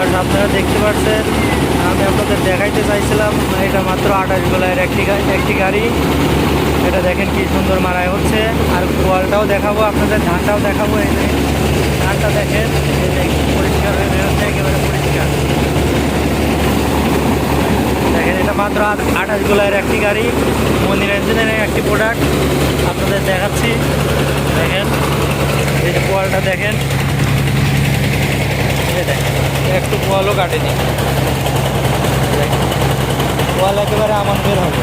আর আপনারা দেখতে পাচ্ছেন, আমি আপনাদের দেখাইতে চাইছিলাম, এটা মাত্র আঠাশ গোলায়ের একটি একটি গাড়ি। এটা দেখেন কি সুন্দর মারাই হচ্ছে। আর কোয়ালটাও দেখাবো, আপনাদের ধানটাও দেখাবো এই যে। ধানটা দেখেন পরিষ্কার হয়ে বেরোচ্ছে, একেবারে পরিষ্কার। দেখেন, এটা মাত্র আঠাশ গোলায়ের একটি গাড়ি মন্দির ইঞ্জিনিয়ারিং একটি প্রোডাক্ট আপনাদের দেখাচ্ছি। দেখেন, এই যে কোয়ালটা দেখেন। দেখেন। একটু কোয়ালও কাটেনি। কোয়াল একেবারে আমান বের হবে।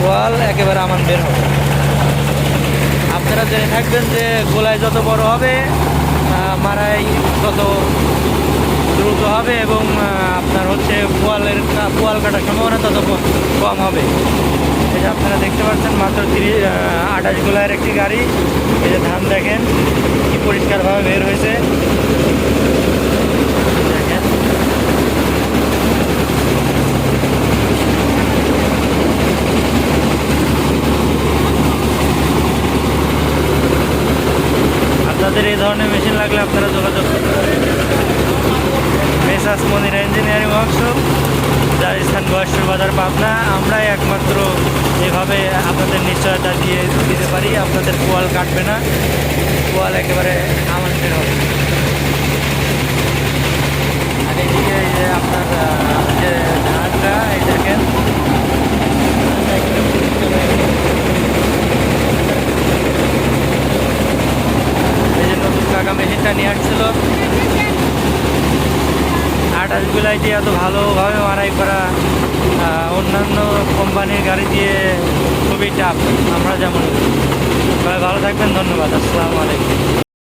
কোয়াল একেবারে আমান বের হবে। আপনারা জেনে থাকবেন যে গোলায় যত বড় হবে মারাই তত দ্রুত হবে এবং আপনার হচ্ছে পোয়ালের পোয়াল কাটার সম্ভাবনা তত কম হবে। আপনারা দেখতে পাচ্ছেন মাত্র তিরিশ আঠাশ গোলায়ের একটি গাড়ি। এই যে ধান দেখেন, কি পরিষ্কারভাবে বের হয়েছে। আপনাদের এই ধরনের মেশিন লাগলে আপনারা যোগাযোগ করতে পারেন। মেসাস মনির ইঞ্জিনিয়ারিং ওয়ার্কশপ যার স্থান বয়সের বাজার পাবনা। আমরাই একমাত্র এভাবে আপনাদের নিশ্চয়তা দিয়ে দিতে পারি, আপনাদের কোয়াল কাটবে না। কোয়াল একেবারে আমাদের হবে। আর এদিকে যে আপনার যে ধানটা, এই দেখেন। এই যে নতুন কাকা মেশিনটা নিয়ে আসছিল। আঠাশ গুলাই দিয়ে এত ভালোভাবে মারাই করা অন্যান্য কোম্পানির গাড়ি দিয়ে খুবই টাফ আমরা যেমন ভালো থাকবেন, ধন্যবাদ, আসসালামু আলাইকুম।